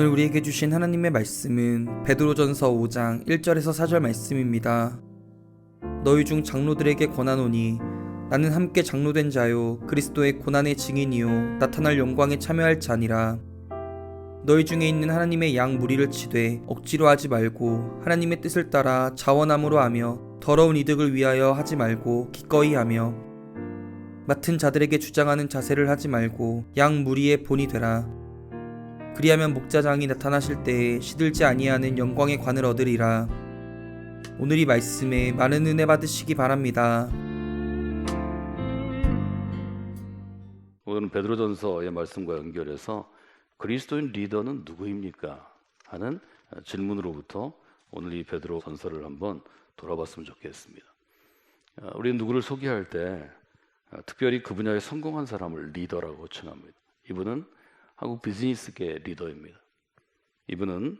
오늘 우리에게 주신 하나님의 말씀은 베드로전서 5장 1절에서 4절 말씀입니다. 너희 중 장로들에게 권하노니 나는 함께 장로된 자요 그리스도의 고난의 증인이요 나타날 영광에 참여할 자니라. 너희 중에 있는 하나님의 양 무리를 치되 억지로 하지 말고 하나님의 뜻을 따라 자원함으로 하며 더러운 이득을 위하여 하지 말고 기꺼이 하며 맡은 자들에게 주장하는 자세를 하지 말고 양 무리의 본이 되라. 그리하면 목자장이 나타나실 때에 시들지 아니하는 영광의 관을 얻으리라. 오늘 이 말씀에 많은 은혜 받으시기 바랍니다. 오늘은 베드로전서의 말씀과 연결해서 그리스도인 리더는 누구입니까? 하는 질문으로부터 오늘 이 베드로 전서를 한번 돌아봤으면 좋겠습니다. 어, 우리는 누구를 소개할 때 어, 특별히 그 분야에 성공한 사람을 리더라고 칭합니다. 이분은 한국 비즈니스계 리더입니다. 이분은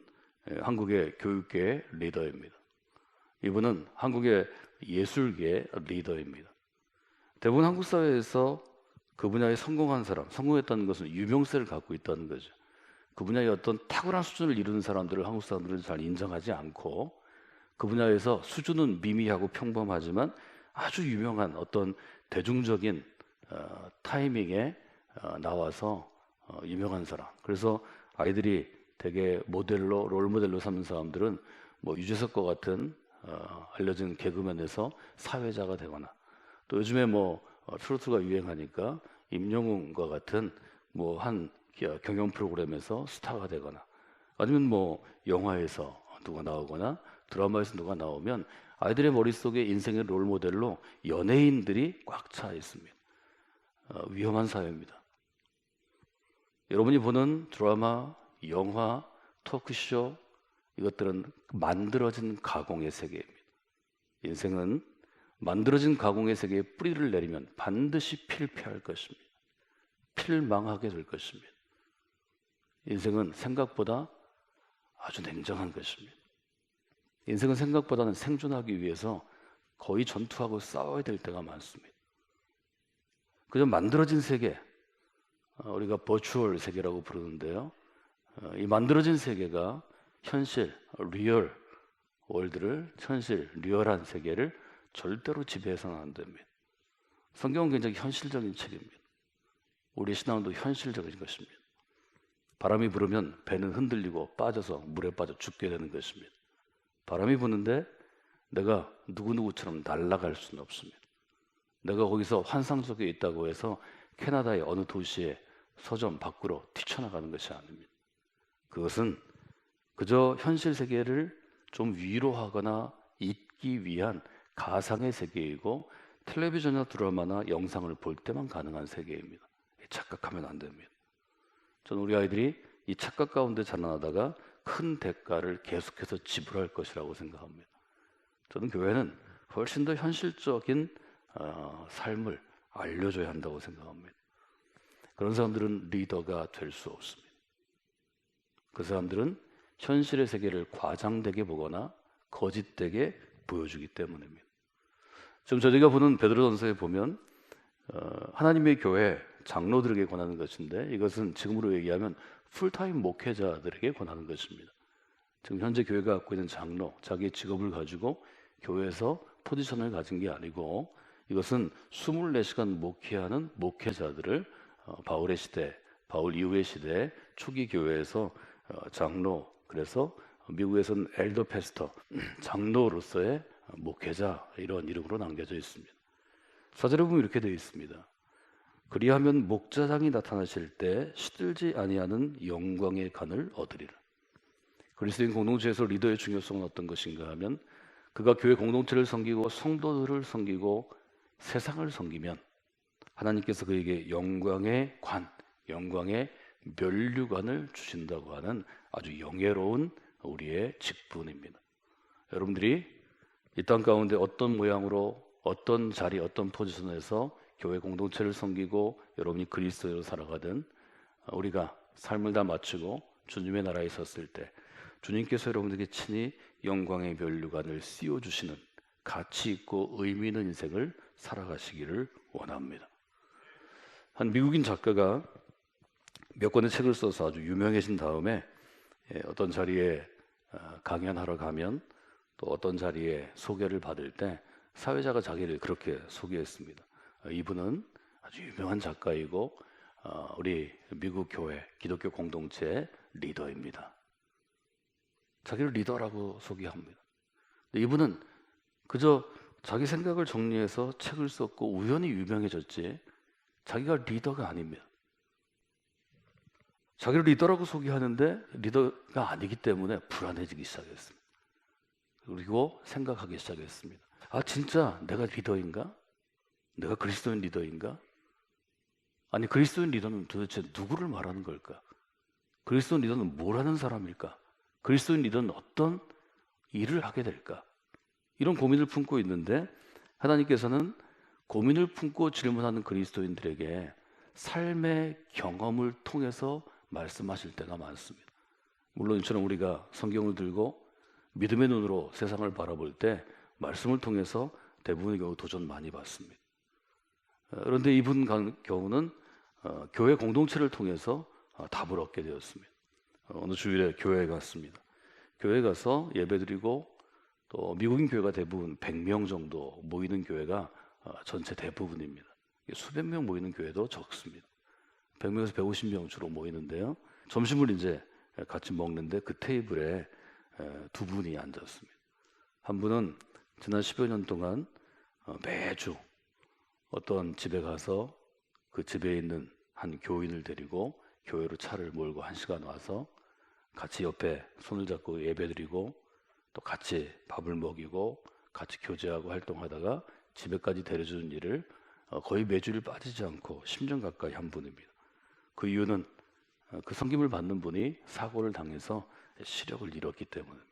에, 한국의 교육계 리더입니다. 이분은 한국의 예술계 리더입니다. 대부분 한국 사회에서 그 분야에 성공한 사람, 성공했다는 것은 유명세를 갖고 있다는 거죠. 그 분야의 어떤 탁월한 수준을 이루는 사람들을 한국 사람들은 잘 인정하지 않고 그 분야에서 수준은 미미하고 평범하지만 아주 유명한 어떤 대중적인 어, 타이밍에 어, 나와서 어, 유명한 사람. 그래서 아이들이 되게 모델로 롤 모델로 삼는 사람들은 뭐 유재석과 같은 어, 알려진 개그맨에서 사회자가 되거나 또 요즘에 뭐 어, 트로트가 유행하니까 임영웅과 같은 뭐 한 경연 프로그램에서 스타가 되거나 아니면 뭐 영화에서 누가 나오거나 드라마에서 누가 나오면 아이들의 머릿속에 인생의 롤 모델로 연예인들이 꽉 차 있습니다. 어, 위험한 사회입니다. 여러분이 보는 드라마, 영화, 토크쇼 이것들은 만들어진 가공의 세계입니다. 인생은 만들어진 가공의 세계에 뿌리를 내리면 반드시 필패할 것입니다. 필망하게 될 것입니다. 인생은 생각보다 아주 냉정한 것입니다. 인생은 생각보다는 생존하기 위해서 거의 전투하고 싸워야 될 때가 많습니다. 그저 만들어진 세계, 어, 우리가 버추얼 세계라고 부르는데요. 어, 이 만들어진 세계가 현실, 리얼 월드를 현실, 리얼한 세계를 절대로 지배해서는 안 됩니다. 성경은 굉장히 현실적인 책입니다. 우리 신앙도 현실적인 것입니다. 바람이 불으면 배는 흔들리고 빠져서 물에 빠져 죽게 되는 것입니다. 바람이 부는데 내가 누구누구처럼 날아갈 수는 없습니다. 내가 거기서 환상 속에 있다고 해서 캐나다의 어느 도시에 서점 밖으로 뛰쳐나가는 것이 아닙니다. 그것은 그저 현실 세계를 좀 위로하거나 잊기 위한 가상의 세계이고 텔레비전이나 드라마나 영상을 볼 때만 가능한 세계입니다. 착각하면 안 됩니다. 저는 우리 아이들이 이 착각 가운데 자라나다가 큰 대가를 계속해서 지불할 것이라고 생각합니다. 저는 교회는 훨씬 더 현실적인 어, 삶을 알려줘야 한다고 생각합니다. 그런 사람들은 리더가 될 수 없습니다. 그 사람들은 현실의 세계를 과장되게 보거나 거짓되게 보여주기 때문입니다. 지금 저희가 보는 베드로 전서에 보면 어, 하나님의 교회 장로들에게 권하는 것인데 이것은 지금으로 얘기하면 풀타임 목회자들에게 권하는 것입니다. 지금 현재 교회가 갖고 있는 장로, 자기의 직업을 가지고 교회에서 포지션을 가진 게 아니고 이것은 24시간 목회하는 목회자들을 어, 바울의 시대, 바울 이후의 시대 초기 교회에서 어, 장로, 그래서 미국에서는 엘더 패스터, 장로로서의 목회자 이런 이름으로 남겨져 있습니다. 사절에 보면 이렇게 되어 있습니다. 그리하면 목자장이 나타나실 때 시들지 아니하는 영광의 간을 얻으리라. 그리스도인 공동체에서 리더의 중요성은 어떤 것인가 하면 그가 교회 공동체를 섬기고 성도들을 섬기고 세상을 섬기면 하나님께서 그에게 영광의 관, 영광의 면류관을 주신다고 하는 아주 영예로운 우리의 직분입니다. 여러분들이 이 땅 가운데 어떤 모양으로 어떤 자리, 어떤 포지션에서 교회 공동체를 섬기고 여러분이 그리스도로 살아가든 우리가 삶을 다 마치고 주님의 나라에 섰을 때 주님께서 여러분들에게 친히 영광의 면류관을 씌워 주시는 가치 있고 의미 있는 인생을 살아가시기를 원합니다. 한 미국인 작가가 몇 권의 책을 써서 아주 유명해진 다음에 예, 어떤 자리에 어, 강연하러 가면 또 어떤 자리에 소개를 받을 때 사회자가 자기를 그렇게 소개했습니다. 어, 이분은 아주 유명한 작가이고 어, 우리 미국 교회 기독교 공동체의 리더입니다. 자기를 리더라고 소개합니다. 이분은 그저 자기 생각을 정리해서 책을 썼고 우연히 유명해졌지 자기가 리더가 아닙니다. 자기를 리더라고 소개하는데 리더가 아니기 때문에 불안해지기 시작했습니다. 그리고 생각하기 시작했습니다. 아, 진짜 내가 리더인가? 내가 그리스도인 리더인가? 아니, 그리스도인 리더는 도대체 누구를 말하는 걸까? 그리스도인 리더는 뭘 하는 사람일까? 그리스도인 리더는 어떤 일을 하게 될까? 이런 고민을 품고 있는데 하나님께서는 고민을 품고 질문하는 그리스도인들에게 삶의 경험을 통해서 말씀하실 때가 많습니다. 물론 이처럼 우리가 성경을 들고 믿음의 눈으로 세상을 바라볼 때 말씀을 통해서 대부분의 경우 도전 많이 받습니다. 어, 그런데 이분 간 경우는 어, 교회 공동체를 통해서 어, 답을 얻게 되었습니다. 어, 어느 주일에 교회에 갔습니다. 교회 가서 예배드리고 또 미국인 교회가 대부분 100명 정도 모이는 교회가 어, 전체 대부분입니다. 수백 명 모이는 교회도 적습니다. 100명에서 150명 주로 모이는데요. 점심을 이제 같이 먹는데 그 테이블에 에, 두 분이 앉았습니다. 한 분은 지난 10여 년 동안 어, 매주 어떤 집에 가서 그 집에 있는 한 교인을 데리고 교회로 차를 몰고 한 시간 와서 같이 옆에 손을 잡고 예배드리고 또 같이 밥을 먹이고 같이 교제하고 활동하다가 집에까지 데려주는 일을 어, 거의 매주일 빠지지 않고 10년 가까이 한 분입니다. 그 이유는 어, 그 섬김을 받는 분이 사고를 당해서 시력을 잃었기 때문입니다.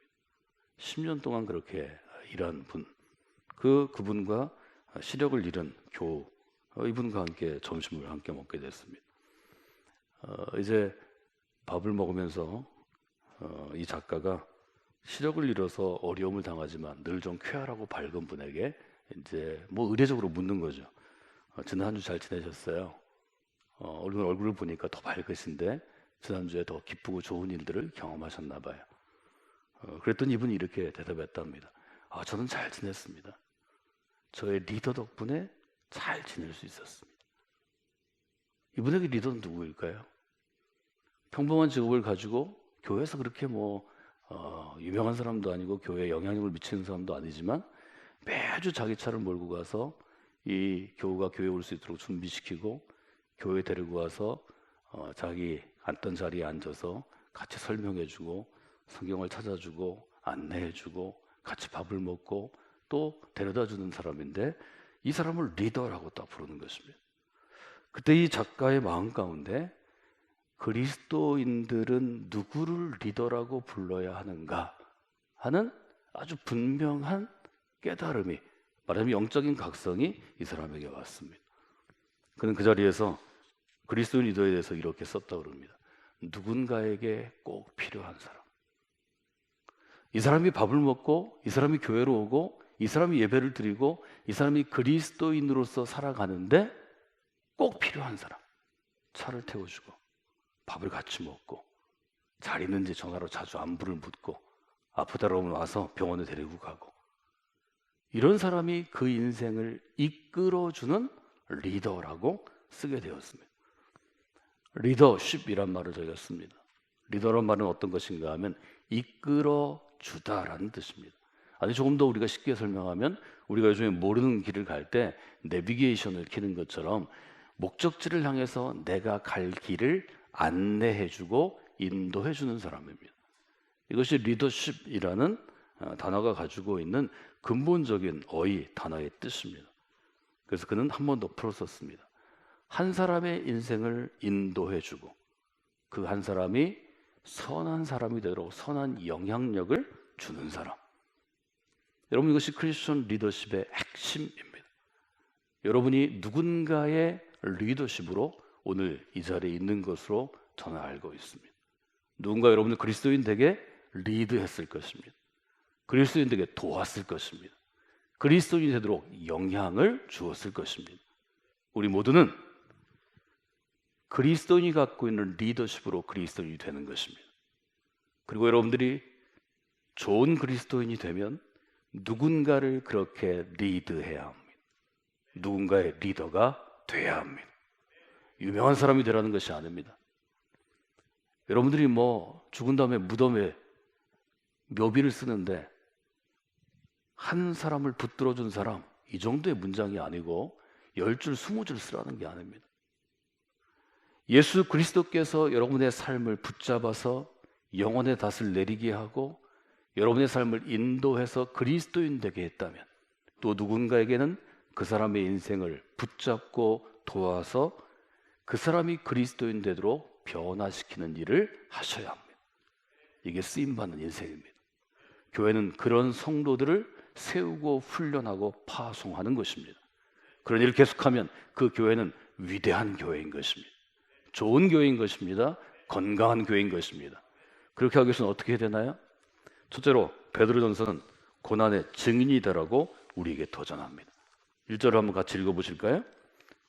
10년 동안 그렇게 일한 분, 그 그분과 시력을 잃은 교 어, 이분과 함께 점심을 함께 먹게 됐습니다. 어, 이제 밥을 먹으면서 어, 이 작가가 시력을 잃어서 어려움을 당하지만 늘 좀 쾌활하고 밝은 분에게 이제 뭐 의례적으로 묻는 거죠. 어, 지난 한 주 잘 지내셨어요? 어, 오늘 얼굴을 보니까 더 밝으신데 지난주에 더 기쁘고 좋은 일들을 경험하셨나 봐요. 어, 그랬더니 이분이 이렇게 대답했답니다. 아, 저는 잘 지냈습니다. 저의 리더 덕분에 잘 지낼 수 있었습니다. 이분에게 리더는 누구일까요? 평범한 직업을 가지고 교회에서 그렇게 뭐 어, 유명한 사람도 아니고 교회에 영향력을 미치는 사람도 아니지만 매주 자기 차를 몰고 가서 이 교우가 교회 올 수 있도록 준비시키고 교회 데리고 와서 어, 자기 앉던 자리에 앉아서 같이 설명해주고 성경을 찾아주고 안내해주고 같이 밥을 먹고 또 데려다주는 사람인데 이 사람을 리더라고 딱 부르는 것입니다. 그때 이 작가의 마음 가운데 그리스도인들은 누구를 리더라고 불러야 하는가 하는 아주 분명한 깨달음이 말하자면 영적인 각성이 이 사람에게 왔습니다. 그는 그 자리에서 그리스도인 리더에 대해서 이렇게 썼다 그럽니다. 누군가에게 꼭 필요한 사람. 이 사람이 밥을 먹고 이 사람이 교회로 오고 이 사람이 예배를 드리고 이 사람이 그리스도인으로서 살아가는데 꼭 필요한 사람. 차를 태워주고 밥을 같이 먹고 잘 있는지 전화로 자주 안부를 묻고 아프다 그러면 와서 병원에 데리고 가고 이런 사람이 그 인생을 이끌어주는 리더라고 쓰게 되었습니다. 리더십이란 말을 저희가 씁니다. 리더란 말은 어떤 것인가 하면 이끌어 주다라는 뜻입니다. 아니 조금 더 우리가 쉽게 설명하면 우리가 요즘에 모르는 길을 갈 때 내비게이션을 키는 것처럼 목적지를 향해서 내가 갈 길을 안내해주고 인도해주는 사람입니다. 이것이 리더십이라는 어, 단어가 가지고 있는 근본적인 어휘 단어의 뜻입니다. 그래서 그는 한번더 풀었었습니다. 한 사람의 인생을 인도해주고 그 한 사람이 선한 사람이 되도록 선한 영향력을 주는 사람. 여러분 이것이 크리스천 리더십의 핵심입니다. 여러분이 누군가의 리더십으로 오늘 이 자리에 있는 것으로 저는 알고 있습니다. 누군가 여러분을 그리스도인 되게 리드했을 것입니다. 그리스도인 되게 도왔을 것입니다. 그리스도인이 되도록 영향을 주었을 것입니다. 우리 모두는 그리스도인이 갖고 있는 리더십으로 그리스도인이 되는 것입니다. 그리고 여러분들이 좋은 그리스도인이 되면 누군가를 그렇게 리드해야 합니다. 누군가의 리더가 돼야 합니다. 유명한 사람이 되라는 것이 아닙니다. 여러분들이 뭐 죽은 다음에 무덤에 묘비를 쓰는데 한 사람을 붙들어 준 사람 이 정도의 문장이 아니고 열 줄, 스무 줄 쓰라는 게 아닙니다. 예수 그리스도께서 여러분의 삶을 붙잡아서 영혼의 닷을 내리게 하고 여러분의 삶을 인도해서 그리스도인 되게 했다면 또 누군가에게는 그 사람의 인생을 붙잡고 도와서 그 사람이 그리스도인 되도록 변화시키는 일을 하셔야 합니다. 이게 쓰임 받는 인생입니다. 교회는 그런 성도들을 세우고 훈련하고 파송하는 것입니다. 그런 일을 계속하면 그 교회는 위대한 교회인 것입니다. 좋은 교회인 것입니다. 건강한 교회인 것입니다. 그렇게 하기 위해서는 어떻게 해야 되나요? 첫째로 베드로전서는 고난의 증인이 되라고 우리에게 도전합니다. 1절을 한번 같이 읽어 보실까요?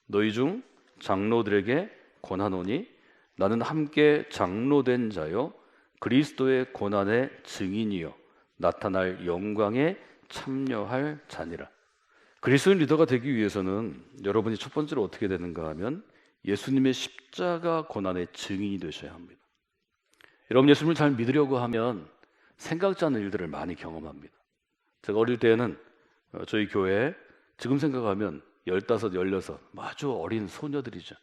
너희 중 장로들에게 권하노니 나는 함께 장로된 자요 그리스도의 고난의 증인이요 나타날 영광에 참여할 자니라. 그리스도인 리더가 되기 위해서는 여러분이 첫 번째로 어떻게 되는가 하면 예수님의 십자가 고난의 증인이 되셔야 합니다. 여러분 예수님을 잘 믿으려고 하면 생각지 않은 일들을 많이 경험합니다. 제가 어릴 때에는 어, 저희 교회에 지금 생각하면 열다섯, 열여섯 아주 어린 소녀들이죠.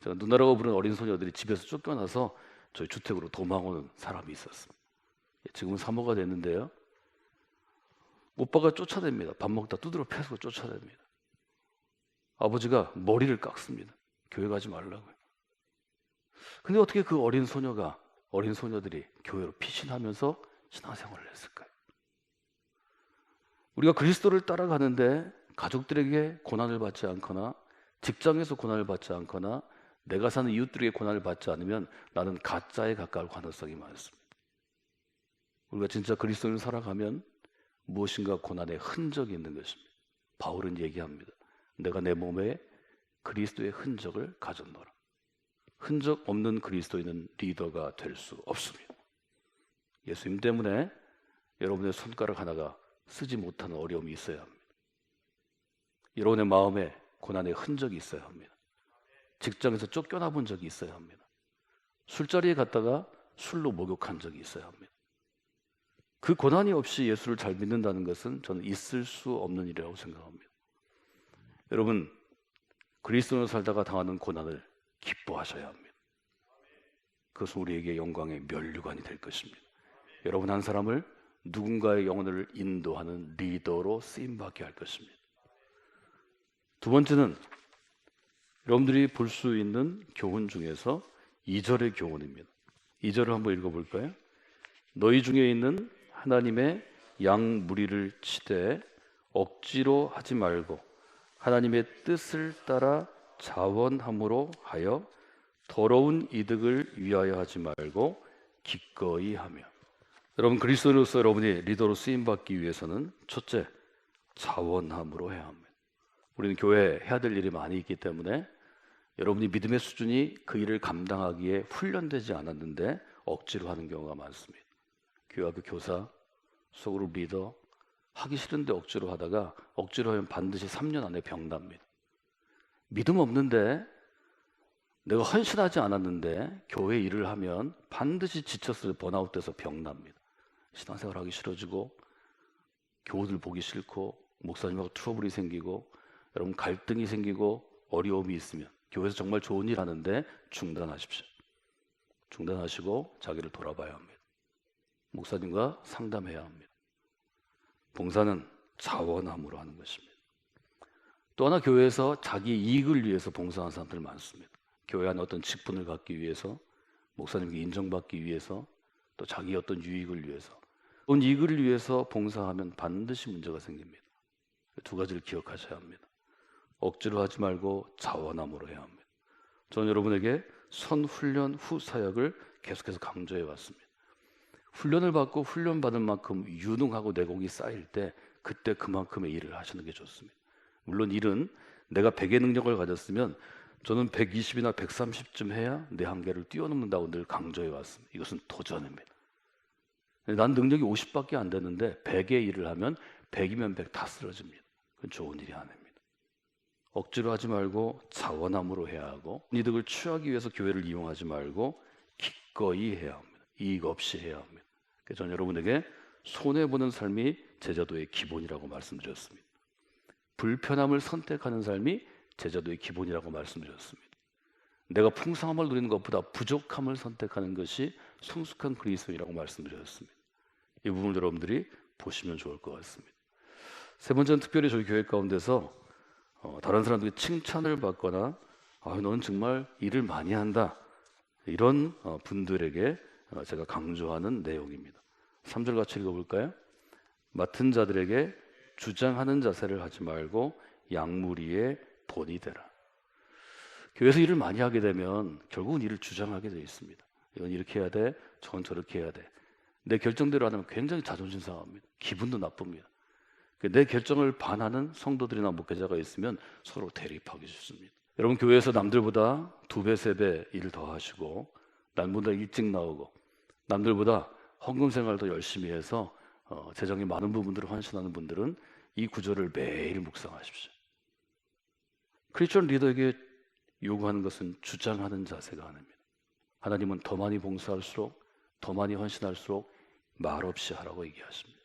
제가 누나라고 부르는 어린 소녀들이 집에서 쫓겨나서 저희 주택으로 도망오는 사람이 있었습니다. 예, 지금은 사모가 됐는데요. 오빠가 쫓아냅니다. 밥 먹다 두드러 패서 쫓아냅니다. 아버지가 머리를 깎습니다. 교회 가지 말라고요. 근데 어떻게 그 어린 소녀가 어린 소녀들이 교회로 피신하면서 신앙생활을 했을까요? 우리가 그리스도를 따라가는데 가족들에게 고난을 받지 않거나 직장에서 고난을 받지 않거나 내가 사는 이웃들에게 고난을 받지 않으면 나는 가짜에 가까울 가능성이 많습니다. 우리가 진짜 그리스도를 살아가면 무엇인가 고난의 흔적이 있는 것입니다. 바울은 얘기합니다. 내가 내 몸에 그리스도의 흔적을 가졌노라. 흔적 없는 그리스도인은 리더가 될 수 없습니다. 예수님 때문에 여러분의 손가락 하나가 쓰지 못하는 어려움이 있어야 합니다. 여러분의 마음에 고난의 흔적이 있어야 합니다. 직장에서 쫓겨나 본 적이 있어야 합니다. 술자리에 갔다가 술로 목욕한 적이 있어야 합니다. 그 고난이 없이 예수를 잘 믿는다는 것은 저는 있을 수 없는 일이라고 생각합니다. 여러분, 그리스도로 살다가 당하는 고난을 기뻐하셔야 합니다. 그것은 우리에게 영광의 면류관이 될 것입니다. 여러분 한 사람을 누군가의 영혼을 인도하는 리더로 쓰임받게 할 것입니다. 두 번째는 여러분들이 볼 수 있는 교훈 중에서 2절의 교훈입니다. 2절을 한번 읽어볼까요? 너희 중에 있는 하나님의 양 무리를 치되 억지로 하지 말고 하나님의 뜻을 따라 자원함으로 하여 더러운 이득을 위하여 하지 말고 기꺼이 하며 여러분 그리스도로서 여러분이 리더로 쓰임 받기 위해서는 첫째 자원함으로 해야 합니다. 우리는 교회에 해야 될 일이 많이 있기 때문에 여러분이 믿음의 수준이 그 일을 감당하기에 훈련되지 않았는데 억지로 하는 경우가 많습니다. 교회 앞에 교사, 속으로 리더 하기 싫은데 억지로 하다가 억지로 하면 반드시 3년 안에 병납니다. 믿음 없는데 내가 헌신하지 않았는데 교회 일을 하면 반드시 지쳐서 번아웃돼서 병납니다. 신앙생활 하기 싫어지고 교우들 보기 싫고 목사님하고 트러블이 생기고 여러분 갈등이 생기고 어려움이 있으면 교회에서 정말 좋은 일 하는데 중단하십시오. 중단하시고 자기를 돌아봐야 합니다. 목사님과 상담해야 합니다. 봉사는 자원함으로 하는 것입니다. 또 하나 교회에서 자기 이익을 위해서 봉사하는 사람들 많습니다. 교회 안에 어떤 직분을 갖기 위해서, 목사님께 인정받기 위해서, 또 자기 어떤 유익을 위해서, 온 이익을 위해서 봉사하면 반드시 문제가 생깁니다. 두 가지를 기억하셔야 합니다. 억지로 하지 말고 자원함으로 해야 합니다. 저는 여러분에게 선훈련 후 사역을 계속해서 강조해 왔습니다. 훈련을 받고 훈련 받은 만큼 유능하고 내공이 쌓일 때 그때 그만큼의 일을 하시는 게 좋습니다. 물론 일은 내가 100의 능력을 가졌으면 저는 120이나 130쯤 해야 내 한계를 뛰어넘는다고 늘 강조해 왔습니다. 이것은 도전입니다. 난 능력이 50밖에 안 되는데 100의 일을 하면 100이면 100 다 쓰러집니다. 그건 좋은 일이 아닙니다. 억지로 하지 말고 자원함으로 해야 하고 이득을 취하기 위해서 교회를 이용하지 말고 기꺼이 해야 합니다. 이익 없이 해야 합니다. 저는 여러분에게 손해 보는 삶이 제자도의 기본이라고 말씀드렸습니다. 불편함을 선택하는 삶이 제자도의 기본이라고 말씀드렸습니다. 내가 풍성함을 누리는 것보다 부족함을 선택하는 것이 성숙한 그리스도이라고 말씀드렸습니다. 이 부분을 여러분들이 보시면 좋을 것 같습니다. 세 번째는 특별히 저희 교회 가운데서 어, 다른 사람들이 칭찬을 받거나 아, 너는 정말 일을 많이 한다 이런 어, 분들에게 어, 제가 강조하는 내용입니다. 3절 같이 읽어볼까요? 맡은 자들에게 주장하는 자세를 하지 말고 양무리의 본이 되라. 교회에서 일을 많이 하게 되면 결국은 일을 주장하게 되어 있습니다. 이건 이렇게 해야 돼, 저건 저렇게 해야 돼. 내 결정대로 안 하면 굉장히 자존심 상합니다. 기분도 나쁩니다. 내 결정을 반하는 성도들이나 목회자가 있으면 서로 대립하기 쉽습니다. 여러분 교회에서 남들보다 두 배, 세 배 일을 더 하시고 남보다 일찍 나오고 남들보다 헌금 생활도 열심히 해서 어, 재정이 많은 부분들을 헌신하는 분들은 이 구조를 매일 묵상하십시오. 크리스천 리더에게 요구하는 것은 주장하는 자세가 아닙니다. 하나님은 더 많이 봉사할수록 더 많이 헌신할수록 말 없이 하라고 얘기하십니다.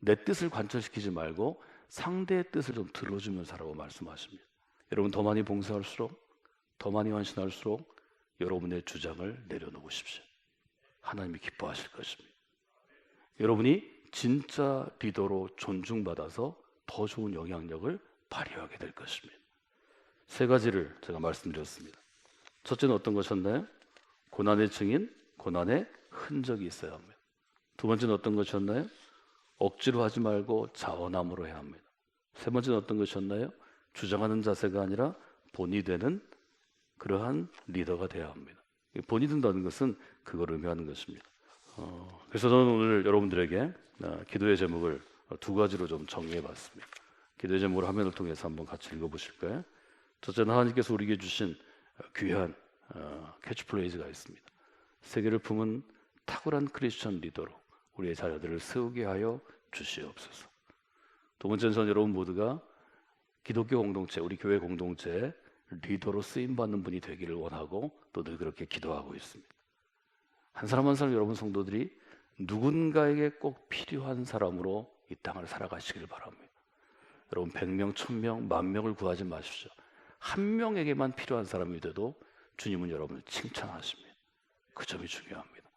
내 뜻을 관철시키지 말고 상대의 뜻을 좀 들어주면서 하라고 말씀하십니다. 여러분 더 많이 봉사할수록 더 많이 헌신할수록 여러분의 주장을 내려놓으십시오. 하나님이 기뻐하실 것입니다. 여러분이 진짜 리더로 존중받아서 더 좋은 영향력을 발휘하게 될 것입니다. 세 가지를 제가 말씀드렸습니다. 첫째는 어떤 것이었나요? 고난의 증인, 고난의 흔적이 있어야 합니다. 두 번째는 어떤 것이었나요? 억지로 하지 말고 자원함으로 해야 합니다. 세 번째는 어떤 것이었나요? 주장하는 자세가 아니라 본이 되는 그러한 리더가 되어야 합니다. 본이 된다는 것은 그걸 의미하는 것입니다. 어, 그래서 저는 오늘 여러분들에게 어, 기도의 제목을 두 가지로 좀 정리해 봤습니다. 기도의 제목을 화면을 통해서 한번 같이 읽어 보실까요? 첫째는 하나님께서 우리에게 주신 귀한 어, 캐치플레이즈가 있습니다. 세계를 품은 탁월한 크리스천 리더로 우리의 자녀들을 세우게 하여 주시옵소서. 두 번째는 여러분 모두가 기독교 공동체, 우리 교회 공동체 리더로 쓰임 받는 분이 되기를 원하고 또 늘 그렇게 기도하고 있습니다. 한 사람 한 사람 여러분 성도들이 누군가에게 꼭 필요한 사람으로 이 땅을 살아가시길 바랍니다. 여러분 100명, 1000명, 만 명을 구하지 마십시오. 한 명에게만 필요한 사람이 돼도 주님은 여러분을 칭찬하십니다. 그 점이 중요합니다.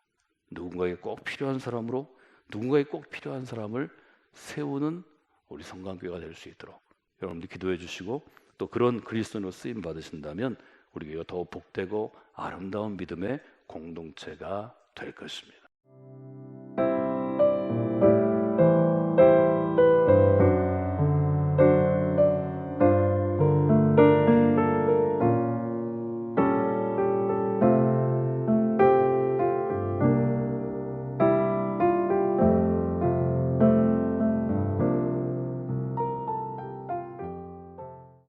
누군가에게 꼭 필요한 사람으로 누군가에게 꼭 필요한 사람을 세우는 우리 성강교회가 될 수 있도록 여러분들 기도해 주시고 또 그런 그리스도로 쓰임 받으신다면 우리 교회가 더 복되고 아름다운 믿음의 공동체가 될 것입니다.